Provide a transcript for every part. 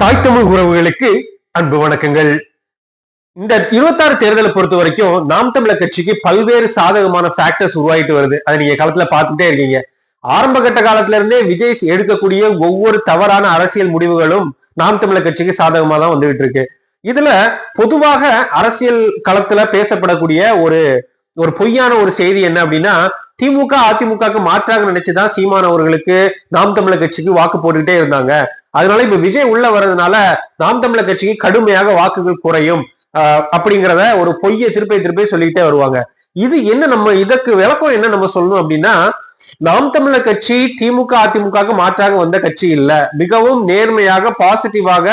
தாய் தமிழ் உறவுகளுக்கு அன்பு வணக்கங்கள். இந்த இருபத்தாறு தேர்தலை பொறுத்த வரைக்கும் நாம் தமிழர் கட்சிக்கு பல்வேறு சாதகமான ஃபேக்டர்ஸ் உருவாயிட்டு வருது. அதை நீங்க காலத்துல பார்த்துட்டே இருக்கீங்க. ஆரம்ப கட்ட காலத்துல இருந்தே விஜய் எடுக்கக்கூடிய ஒவ்வொரு தவறான அரசியல் முடிவுகளும் நாம் தமிழர் கட்சிக்கு சாதகமா தான் வந்துகிட்டு இருக்கு. இதுல பொதுவாக அரசியல் களத்துல பேசப்படக்கூடிய ஒரு ஒரு பொய்யான ஒரு செய்தி என்ன அப்படின்னா திமுக அதிமுக மாற்றாக நினைச்சுதான் சீமான் அவர்களுக்கு நாம் தமிழர் கட்சிக்கு வாக்கு போட்டுக்கிட்டே இருந்தாங்க. அதனால இப்ப விஜய் உள்ள வர்றதுனால நாம் தமிழர் கட்சிக்கு கடுமையாக வாக்குகள் குறையும். அப்படிங்கிறத ஒரு பொய்யை திருப்பி திருப்பி சொல்லிக்கிட்டே வருவாங்க. இது என்ன நம்ம இதற்கு விளக்கம் என்ன நம்ம சொல்லணும் அப்படின்னா நாம் தமிழர் கட்சி திமுக அதிமுகவுக்கு மாற்றாக வந்த கட்சி இல்ல. மிகவும் நேர்மையாக பாசிட்டிவாக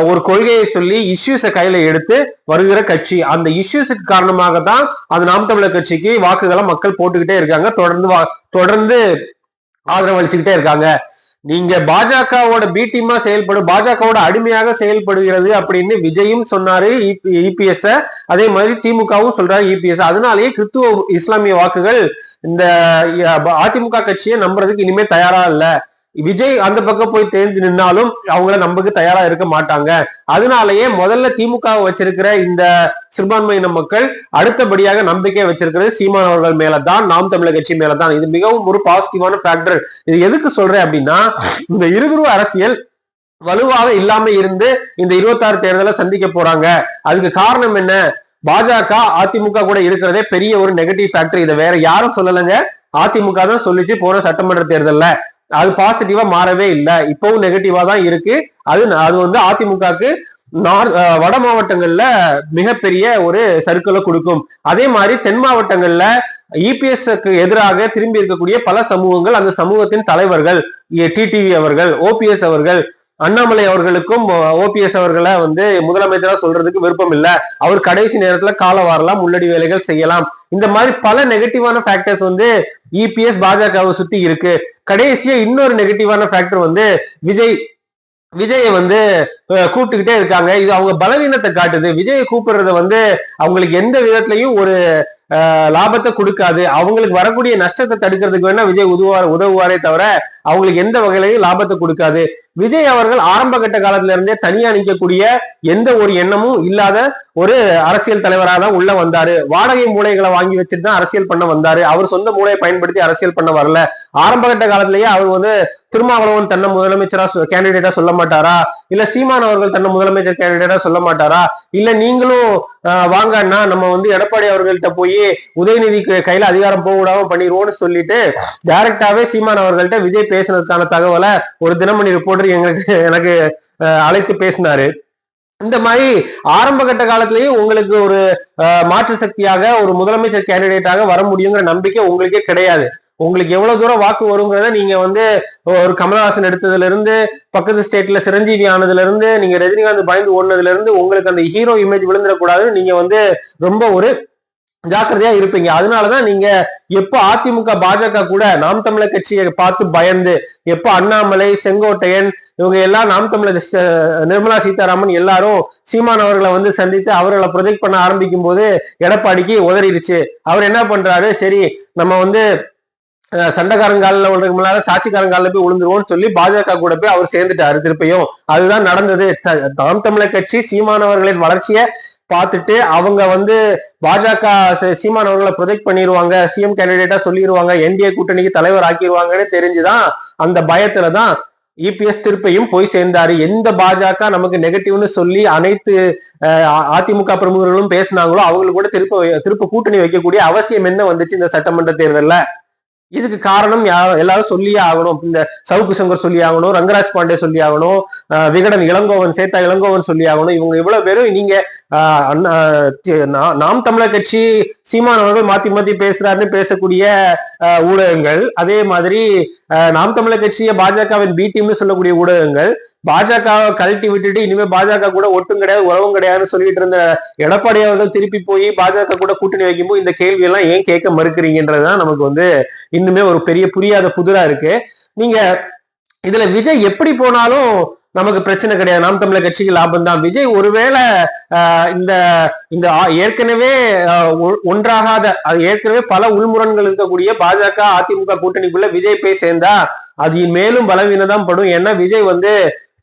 ஒரு கொள்கையை சொல்லி இஷ்யூஸை கையில எடுத்து வருகிற கட்சி. அந்த இஷ்யூஸுக்கு காரணமாக தான் அந்த நாம் தமிழர் கட்சிக்கு வாக்குகளை மக்கள் போட்டுக்கிட்டே இருக்காங்க. தொடர்ந்து வா- தொடர்ந்து ஆதரவளிச்சுக்கிட்டே இருக்காங்க. நீங்க பாஜகவோட பி டீமா செயல்படும் பாஜகவோட அடிமையாக செயல்படுகிறது அப்படின்னு விஜயும் சொன்னாரு இபிஎஸ் அதே மாதிரி திமுகவும் சொல்றாரு இபிஎஸ் அதனாலேயே கிறிஸ்துவ இஸ்லாமிய வாக்குகள் இந்த அதிமுக கட்சியை நம்புறதுக்கு இனிமே தயாரா இல்லை. விஜய் அந்த பக்கம் போய் தேர்ந்து நின்னாலும் அவங்கள நமக்கு தயாரா இருக்க மாட்டாங்க. அதனாலேயே முதல்ல திமுக வச்சிருக்கிற இந்த சிறுபான்மையின மக்கள் அடுத்தபடியாக நம்பிக்கை வச்சிருக்கிறது சீமான் அவர்கள் மேலதான் நாம் தமிழர் கட்சி மேலதான். இது மிகவும் ஒரு பாசிட்டிவான ஃபேக்டர் இது எதுக்கு சொல்றேன் அப்படின்னா இந்த இருகுருவ அரசியல் வலுவாக இல்லாம இருந்து இந்த இருபத்தாறு தேர்தலை சந்திக்க போறாங்க. அதுக்கு காரணம் என்ன? பாஜக அதிமுக கூட இருக்கிறதே பெரிய ஒரு நெகட்டிவ் ஃபேக்டர் இதை வேற யாரும் சொல்லலைங்க. அதிமுக தான் சொல்லிச்சு போன சட்டமன்ற தேர்தல்ல. அது பாசிட்டிவா மாறவே இல்லை. இப்பவும் நெகட்டிவா தான் இருக்கு. அது அது வந்து அதிமுகக்கு நார் வட மாவட்டங்கள்ல மிகப்பெரிய ஒரு சர்க்கிளை கொடுக்கும். அதே மாதிரி தென் மாவட்டங்கள்ல இபிஎஸ்க்கு எதிராக திரும்பி இருக்கக்கூடிய பல சமூகங்கள் அந்த சமூகத்தின் தலைவர்கள் டிடிவி அவர்கள் ஓபிஎஸ் அவர்கள் அண்ணாமலை அவர்களுக்கும் ஓபிஎஸ் அவர்களை வந்து முதலமைச்சரா சொல்றதுக்கு விருப்பம் இல்லை. அவர் கடைசி நேரத்துல கால வாரலாம் முள்ளடி வேலைகள் செய்யலாம். இந்த மாதிரி பல நெகட்டிவான ஃபேக்டர்ஸ் வந்து இபிஎஸ் பாஜகவை சுத்தி இருக்கு. கடைசியா இன்னொரு நெகட்டிவான ஃபேக்டர் வந்து விஜய் விஜயை வந்து கூப்பிட்டுக்கிட்டே இருக்காங்க. இது அவங்க பலவீனத்தை காட்டுது. விஜயை கூப்பிடுறத வந்து அவங்களுக்கு எந்த விதத்திலையும் ஒரு லாபத்தை கொடுக்காது. அவங்களுக்கு வரக்கூடிய நஷ்டத்தை தடுக்கிறதுக்கு வேணா விஜய் உதவுவார் உதவுவாரே தவிர அவங்களுக்கு எந்த வகையிலையும் லாபத்தை கொடுக்காது. விஜய் அவர்கள் ஆரம்ப கட்ட காலத்துல இருந்தே தனியா நிற்கக்கூடிய எந்த ஒரு எண்ணமும் இல்லாத ஒரு அரசியல் தலைவராக தான் உள்ள வந்தாரு. வாடகை மூளைகளை வாங்கி வச்சுட்டு தான் அரசியல் பண்ண வந்தாரு. அவர் சொந்த மூளையை பயன்படுத்தி அரசியல் பண்ண வரல. ஆரம்ப கட்ட காலத்திலேயே அவர் வந்து திருமாவளவன் தன்னை முதலமைச்சரா கேண்டிடேட்டா சொல்ல மாட்டாரா? இல்ல சீமான் அவர்கள் தன்னை முதலமைச்சர் கேண்டிடேட்டா சொல்ல மாட்டாரா? இல்ல நீங்களும் ஆஹ், வாங்க நம்ம வந்து எடப்பாடி அவர்கள்ட்ட போய் உதயநிதிக்கு கையில அதிகாரம் போக விடாம பண்ணிடுவோம்னு சொல்லிட்டு டைரக்டாவே சீமான் அவர்கள்ட்ட விஜய் பேசினதுக்கான தகவலை ஒரு தினமணி ரிப்போர்ட்டர் எங்களுக்கு எனக்கு அழைத்து பேசினாரு. இந்த மாதிரி ஆரம்ப கட்ட காலத்திலேயே உங்களுக்கு ஒரு மாற்று சக்தியாக ஒரு முதலமைச்சர் கேண்டிடேட்டாக வர முடியுங்கிற நம்பிக்கை உங்களுக்கே கிடையாது. உங்களுக்கு எவ்வளவு தூரம் வாக்கு வருங்கிறத நீங்க வந்து ஒரு கமலஹாசன் எடுத்ததுல இருந்து பக்கத்து ஸ்டேட்ல சிரஞ்சீவி ஆனதுல இருந்து நீங்க ரஜினிகாந்த் பயந்து ஓடுனதுல இருந்து உங்களுக்கு அந்த ஹீரோ இமேஜ் விழுந்துடக்கூடாதுன்னு நீங்க வந்து ரொம்ப ஒரு ஜாக்கிரதையா இருப்பீங்க. அதனாலதான் நீங்க எப்போ அதிமுக பாஜக கூட நாம் தமிழர் கட்சியை பார்த்து பயந்து எப்போ அண்ணாமலை செங்கோட்டையன் இவங்க எல்லாம் நாம் தமிழர் ச- நிர்மலா சீதாராமன் எல்லாரும் சீமான் அவர்களை வந்து சந்தித்து அவர்களை ப்ரொஜெக்ட் பண்ண ஆரம்பிக்கும் போது எடப்பாடிக்கு உதறிடுச்சு. அவர் என்ன பண்றாரு? சரி நம்ம வந்து சண்டைக்காரங்காலில் விழுறதுக்கு சாட்சிக்காரங்காலில் போய் விழுந்துருவோம்னு சொல்லி பாஜக கூட போய் அவர் சேர்ந்துட்டாரு திருப்பியும். அதுதான் நடந்தது. த- தமிழர் கட்சி சீமானவர்களின் வளர்ச்சியை பார்த்துட்டு அவங்க வந்து பாஜக சீமானவர்களை ப்ரொஜெக்ட் பண்ணிடுவாங்க சிஎம் கேண்டிடேட்டா சொல்லிடுவாங்க என்டிஏ கூட்டணிக்கு தலைவர் ஆக்கிடுவாங்கன்னு தெரிஞ்சுதான் அந்த பயத்துல தான் இபிஎஸ் திருப்பியும் போய் சேர்ந்தாரு. எந்த பாஜக நமக்கு நெகட்டிவ்னு சொல்லி அனைத்து அதிமுக பிரமுகர்களும் பேசினாங்களோ அவங்களுக்கு கூட திருப்ப திருப்ப கூட்டணி வைக்கக்கூடிய அவசியம் என்ன வந்துச்சு இந்த சட்டமன்ற தேர்தல்ல? இதுக்கு காரணம் யா- எல்லாரும் சொல்லியே ஆகணும். இந்த சவுக்கு சங்கர் சொல்லி ஆகணும் ரங்கராஜ் பாண்டே சொல்லி ஆகணும் அஹ், விகடன் இளங்கோவன் சேத்தா இளங்கோவன் சொல்லி ஆகணும். இவங்க இவ்வளவு பேரும் நீங்க அஹ், நாம் தமிழர் கட்சி சீமான் அவர்கள் மாத்தி மாத்தி பேசுறாருன்னு பேசக்கூடிய ஊடகங்கள். அதே மாதிரி நாம் தமிழர் கட்சியை பாஜகவின் பி டீம்னு சொல்லக்கூடிய ஊடகங்கள். பாஜகவை கழட்டி விட்டுட்டு இனிமே பாஜக கூட ஒட்டும் கிடையாது உறவும் கிடையாதுன்னு சொல்லிட்டு இருந்த எடப்பாடி அவர்கள் திருப்பி போய் பாஜக கூட கூட்டணி வைக்கும்போது இந்த கேள்வி எல்லாம் ஏன் கேட்க மறுக்கிறீங்கன்றதுதான் நமக்கு வந்து இன்னுமே ஒரு பெரிய புரியாத புதிரா இருக்கு. நீங்க இதுல விஜய் எப்படி போனாலும் நமக்கு பிரச்சனை கிடையாது. நாம் தமிழர் கட்சிக்கு லாபம் தான். விஜய் ஒருவேளை ஆஹ், இந்த இந்த ஏற்கனவே ஒ- ஒன்றாகாத அது ஏற்கனவே பல உள்முரண்கள் இருக்கக்கூடிய பாஜக அதிமுக கூட்டணிக்குள்ள விஜய் போய் சேர்ந்தா அது மேலும் பலவீனதான் படும். ஏன்னா விஜய் வந்து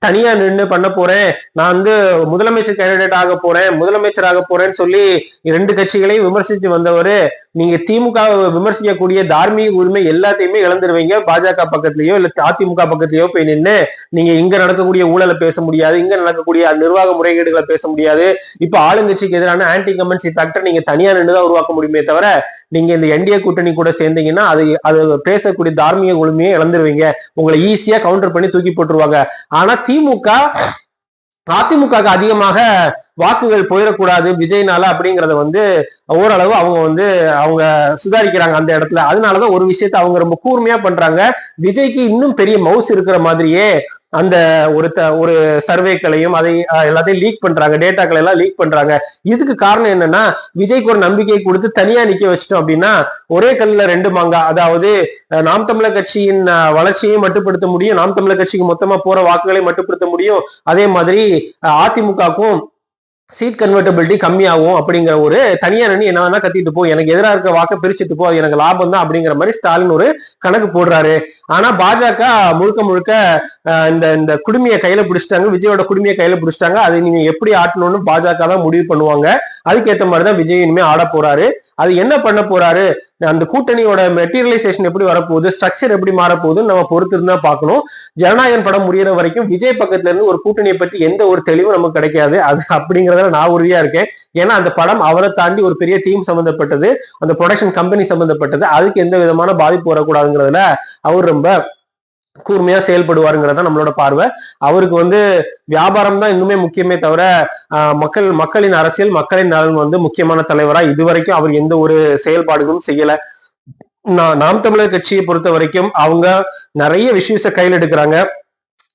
தனியா நின்று பண்ண போறேன். நான் வந்து முதலமைச்சர் கேண்டிடேட் ஆக போறேன். முதலமைச்சர் ஆக போறேன்னு சொல்லி ரெண்டு கட்சிகளையும் விமர்சிச்சு வந்தவர். நீங்க திமுக விமர்சிக்கக்கூடிய தார்மீக உரிமை எல்லாத்தையுமே இழந்துருவீங்க. பாஜக பக்கத்துலயோ இல்ல அதிமுக பக்கத்துலயோ போய் நின்று நீங்க இங்க நடக்கக்கூடிய ஊழலை பேச முடியாது. இங்க நடக்கக்கூடிய நிர்வாக முறைகேடுகளை பேச முடியாது. இப்ப ஆளுங்கட்சிக்கு எதிரான ஆன்டி கமெண்ட்ஸ் ஃபேக்டர் நீங்க தனியா நின்று தான் உருவாக்க முடியுமே தவிர நீங்க இந்த என்டிஏ கூட்டணி கூட சேர்ந்தீங்கன்னா அது அது பேசக்கூடிய தார்மீக குழுமையை இழந்துருவீங்க. உங்களை ஈஸியா கவுண்டர் பண்ணி தூக்கி போட்டுருவாங்க. ஆனா திமுக அதிமுக அதிகமாக வாக்குகள் போயிடக்கூடாது விஜய்னால அப்படிங்கறத வந்து ஓரளவு அவங்க வந்து அவங்க சுதாரிக்கிறாங்க அந்த இடத்துல. அதனாலதான் ஒரு விஷயத்த அவங்க ரொம்ப கூர்மையா பண்றாங்க. விஜய்க்கு இன்னும் பெரிய மவுஸ் இருக்கிற மாதிரியே அந்த ஒரு த- ஒரு சர்வேக்களையும் அதை எல்லாத்தையும் லீக் பண்றாங்க டேட்டாக்களை எல்லாம் லீக் பண்றாங்க. இதுக்கு காரணம் என்னன்னா விஜய்க்கு ஒரு நம்பிக்கை கொடுத்து தனியா நிக்க வச்சிட்டோம் அப்படின்னா ஒரே கல்லுல ரெண்டு மாங்கா அதாவது நாம் தமிழர் கட்சியின் வளர்ச்சியையும் வளர்ச்சியை மட்டுப்படுத்த முடியும் நாம் தமிழர் கட்சிக்கு மொத்தமா போற வாக்குகளை மட்டுப்படுத்த முடியும். அதே மாதிரி அதிமுகவுக்கும் சீட் கன்வெர்டபிலிட்டி கம்மியாகும் அப்படிங்கிற ஒரு தனியார் அணி என்ன வேணா கத்திட்டு போ. எனக்கு எதிராக இருக்க வாக்கை பிரிச்சுட்டு போ. அது எனக்கு லாபம் தான் அப்படிங்கிற மாதிரி ஸ்டாலின் ஒரு கணக்கு போடுறாரு. ஆனா பாஜக முழுக்க முழுக்க இந்த இந்த குடுமையை கையில பிடிச்சிட்டாங்க. விஜயோட குடுமையை கையில பிடிச்சிட்டாங்க. அதை நீங்க எப்படி ஆட்டணும்னு பாஜக தான் முடிவு பண்ணுவாங்க. அதுக்கேற்ற மாதிரி தான் விஜய் இனிமே ஆட போறாரு. அது என்ன பண்ண போறாரு? அந்த கூட்டணியோட மெட்டீரியலைசேஷன் எப்படி வரப்போகுது ஸ்ட்ரக்சர் எப்படி மாறப்போகுதுன்னு நம்ம பொறுத்து இருந்தா பார்க்கணும். ஜனநாயகன் படம் முடிகிற வரைக்கும் விஜய் பக்கத்துல இருந்து ஒரு கூட்டணியை பற்றி எந்த ஒரு தெளிவும் நமக்கு கிடைக்காது. அது அப்படிங்கறதுல நான் உறுதியா இருக்கேன். ஏன்னா அந்த படம் அவரை தாண்டி ஒரு பெரிய டீம் சம்பந்தப்பட்டது அந்த ப்ரொடக்ஷன் கம்பெனி சம்பந்தப்பட்டது. அதுக்கு எந்த விதமான பாதிப்பு வரக்கூடாதுங்கிறதுல அவர் ரொம்ப கூர்மையா செயல்படுவாருங்கிறதா நம்மளோட பார்வை. அவருக்கு வந்து வியாபாரம் தான் இன்னுமே முக்கியமே தவிர மக்கள் மக்களின் அரசியல் மக்களின் நலன் வந்து முக்கியமான தலைவரா இதுவரைக்கும் அவர் எந்த ஒரு செயல்பாடுகளும் செய்யல. நாம் தமிழர் கட்சியை பொறுத்த வரைக்கும் அவங்க நிறைய விஷயத்தை கையில் எடுக்கிறாங்க.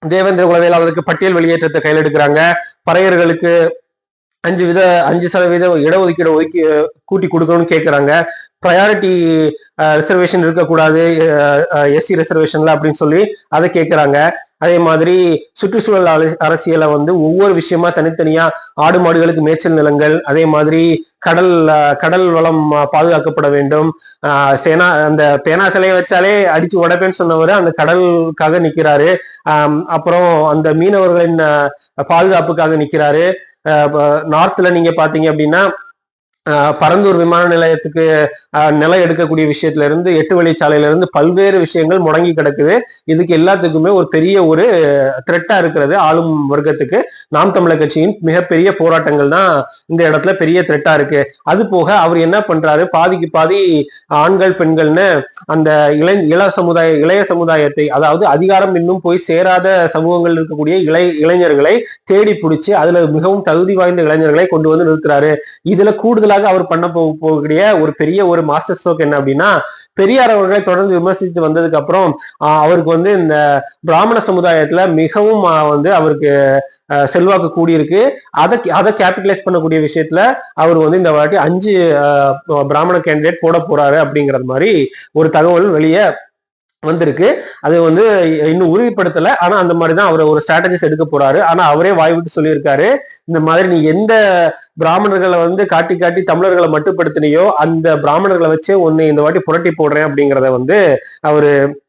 தேவேந்திர குலவேலாளருக்கு பட்டியல் வெளியேற்றத்தை கையில் எடுக்கிறாங்க. பறையர்களுக்கு அஞ்சு வித அஞ்சு சதவீத இடஒதுக்கீடு ஒதுக்கி கூட்டி கொடுக்கணும்னு கேட்குறாங்க ப்ரையாரிட்டி ரிசர்வேஷன் இருக்கக்கூடாது. எஸ்சி ரிசர்வேஷன்ல அப்படின்னு சொல்லி அதை கேட்குறாங்க அதே மாதிரி சுற்றுச்சூழல் அல- அரசியலை வந்து ஒவ்வொரு விஷயமா தனித்தனியா ஆடு மாடுகளுக்கு மேய்ச்சல் நிலங்கள் அதே மாதிரி கடல் கடல் வளம் பாதுகாக்கப்பட வேண்டும். சேனா அந்த பேனா சிலையை வச்சாலே அடிச்சு உடப்பேன்னு சொன்னவர் அந்த கடலுக்காக நிற்கிறாரு அப்புறம் அந்த மீனவர்களின் பாதுகாப்புக்காக நிற்கிறாரு நார்த்தில் நீங்கள் பார்த்தீங்க அப்படின்னா பரந்தூர் விமான நிலையத்துக்கு நிலை நிலம் எடுக்கக்கூடிய விஷயத்துல இருந்து எட்டு வழிச்சாலையில இருந்து பல்வேறு விஷயங்கள் முடங்கி கிடக்குது. இதுக்கு எல்லாத்துக்குமே ஒரு பெரிய ஒரு த்ரெட்டா இருக்கிறது ஆளும் வர்க்கத்துக்கு. நாம் தமிழர் கட்சியின் மிகப்பெரிய போராட்டங்கள் தான் இந்த இடத்துல பெரிய த்ரெட்டா இருக்கு. அது போக அவர் என்ன பண்றாரு? பாதிக்கு பாதி ஆண்கள் பெண்கள்னு அந்த இளை இள சமுதாய இளைய சமுதாயத்தை அதாவது அதிகாரம் இன்னும் போய் சேராத சமூகங்கள் இருக்கக்கூடிய இளை இளைஞர்களை தேடி பிடிச்சி அதுல மிகவும் தகுதி வாய்ந்த இளைஞர்களை கொண்டு வந்து நிறுத்துறாரு. இதுல கூடுதலாக அவர் பண்ண போக போகக்கூடிய ஒரு பெரிய ஒரு மாஸ்டர் ஸ்ட்ரோக் என்ன அப்படின்னா பெரியார் அவர்களை தொடர்ந்து விமர்சித்து வந்ததுக்கு அப்புறம் அவருக்கு வந்து இந்த பிராமண சமுதாயத்துல மிகவும் வந்து அவருக்கு செல்வாக்கு கூடியிருக்கு. அதை அதை கேபிட்டலைஸ் பண்ணக்கூடிய விஷயத்துல அவர் வந்து இந்த வாட்டி அஞ்சு பிராமண கேண்டிடேட் போட போறாரு அப்படிங்கறது மாதிரி ஒரு தகவல் வெளியே வந்திருக்கு. அது வந்து இன்னும் உறுதிப்படுத்தல. ஆனா அந்த மாதிரி தான் அவர் ஒரு ஸ்ட்ராட்டஜிஸ் எடுக்க போறாரு. ஆனா அவரே வாய் விட்டு சொல்லியிருக்காரு இந்த மாதிரி நீ எந்த பிராமணர்களை வந்து காட்டி காட்டி தமிழர்களை மட்டுப்படுத்தினியோ அந்த பிராமணர்களை வச்சு உன்னை இந்த வாட்டி புரட்டி போடுறேன் அப்படிங்கிறத வந்து அவரு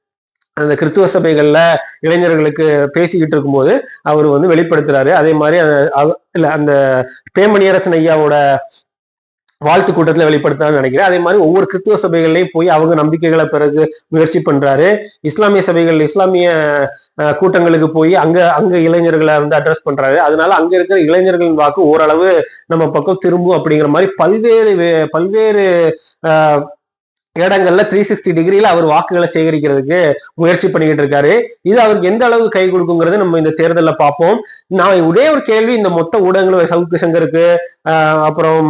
அந்த கிறிஸ்துவ சபைகள்ல இளைஞர்களுக்கு பேசிக்கிட்டு இருக்கும்போது அவர் வந்து வெளிப்படுத்துறாரு. அதே மாதிரி அவ- இல்ல அந்த பேமணியரசன் ஐயாவோட வாழ்த்து கூட்டத்துல வெளிப்படுத்தான்னு நினைக்கிறேன். அதே மாதிரி ஒவ்வொரு கிறிஸ்துவ சபைகள்லயும் போய் அவங்க நம்பிக்கைகளை பிறகு முயற்சி பண்றாரு. இஸ்லாமிய சபைகள் இஸ்லாமிய கூட்டங்களுக்கு போய் அங்க அங்க இளைஞர்களை வந்து அட்ரஸ் பண்றாரு. அதனால அங்க இருக்கிற இளைஞர்களின் வாக்கு ஓரளவு நம்ம பக்கம் திரும்பும் அப்படிங்கிற மாதிரி பல்வேறு பல்வேறு இடங்கள்ல த்ரீ சிக்ஸ்டி டிகிரியில அவர் வாக்குகளை சேகரிக்கிறதுக்கு முயற்சி பண்ணிக்கிட்டு இருக்காரு. இது அவருக்கு எந்த அளவு கை கொடுக்குங்கிறது நம்ம இந்த தேர்தலில் பார்ப்போம். நான் ஒரே ஒரு கேள்வி இந்த மொத்த ஊடகங்களும் சவுக்கு சங்கருக்கு அப்புறம்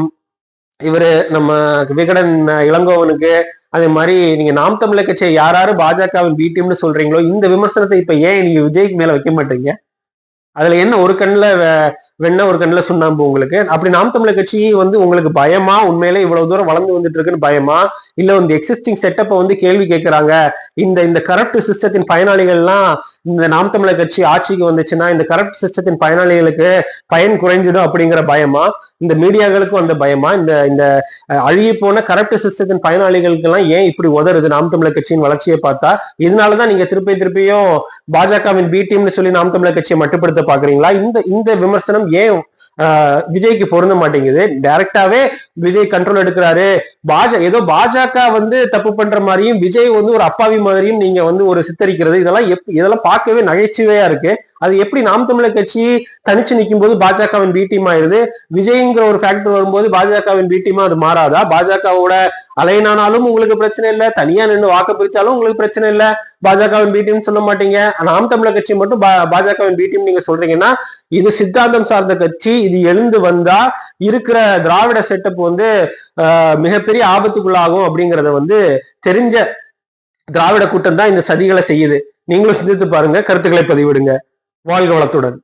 இவரு நம்ம விகடன் இளங்கோவனுக்கு அதே மாதிரி நீங்க நாம் தமிழர் கட்சியை யார் யாரு பாஜகவின் பி டீம்னு சொல்றீங்களோ இந்த விமர்சனத்தை இப்ப ஏன் நீங்க விஜய்க்கு மேல வைக்க மாட்டீங்க? அதுல என்ன ஒரு கண்ணுல வெண்ண ஒரு கண்ணுல சுண்ணாம்பு உங்களுக்கு? அப்படி நாம் தமிழர் கட்சி வந்து உங்களுக்கு பயமா? உண்மையிலே இவ்வளவு தூரம் வளர்ந்து வந்துட்டு இருக்குன்னு பயமா? இல்ல இந்த எக்ஸிஸ்டிங் செட்டப்பை வந்து கேள்வி கேட்கறாங்க. இந்த இந்த கரப்ட் சிஸ்டத்தின் பயனாளிகள்லாம் இந்த நாம் தமிழர் கட்சி ஆட்சிக்கு வந்துச்சுன்னா இந்த கரப்ட் சிஸ்டத்தின் பயனாளிகளுக்கு பயன் குறைஞ்சிடும் அப்படிங்கிற பயமா? இந்த மீடியாக்களுக்கும் அந்த பயமா? இந்த இந்த அழுகி போன கரப்ட் சிஸ்டத்தின் பயனாளிகளுக்கு எல்லாம் ஏன் இப்படி உதறுது நாம் தமிழர் கட்சியின் வளர்ச்சியை பார்த்தா? இதனாலதான் நீங்க திருப்பி திருப்பியும் பாஜகவின் பி டீம்னு சொல்லி நாம் தமிழர் கட்சியை மட்டுப்படுத்த பாக்குறீங்களா இந்த இந்த விமர்சனம் ஏன் விஜய்க்கு பொருந்த மாட்டேங்குது. டைரக்டாவே விஜய் கண்ட்ரோல் எடுக்கிறாரு. பாஜ ஏதோ பாஜக வந்து தப்பு பண்ற மாதிரியும் விஜய் வந்து ஒரு அப்பாவி மாதிரியும் நீங்க வந்து ஒரு சித்தரிக்கிறது. இதெல்லாம் எப் இதெல்லாம் பார்க்கவே நகைச்சுவையா இருக்கு. அது எப்படி நாம் தமிழர் கட்சி தனிச்சு நிற்கும் போது பாஜகவின் பி டீம் ஆயிருது விஜய்ங்கிற ஒரு ஃபேக்டர் வரும்போது பாஜகவின் பி டீமா அது மாறாதா? பாஜகவோட அலைனானாலும் உங்களுக்கு பிரச்சனை இல்ல தனியா நின்று வாக்கு பிரிச்சாலும் உங்களுக்கு பிரச்சனை இல்ல. பாஜகவின் பி டீம் சொல்ல மாட்டீங்க. நாம் தமிழர் கட்சி மட்டும் பா- பாஜகவின் பி டீம் நீங்க சொல்றீங்கன்னா இது சித்தாந்தம் சார்ந்த கட்சி இது எழுந்து வந்தா இருக்கிற திராவிட செட்டப் வந்து மிகப்பெரிய ஆபத்துக்குள்ளாகும் அப்படிங்கறத வந்து தெரிஞ்ச திராவிட கூட்டம் தான் இந்த சதிகளை செய்யுது. நீங்களும் சிந்தித்து பாருங்க கருத்துக்களை பதிவிடுங்க. வாழ்க வளத்துடன்.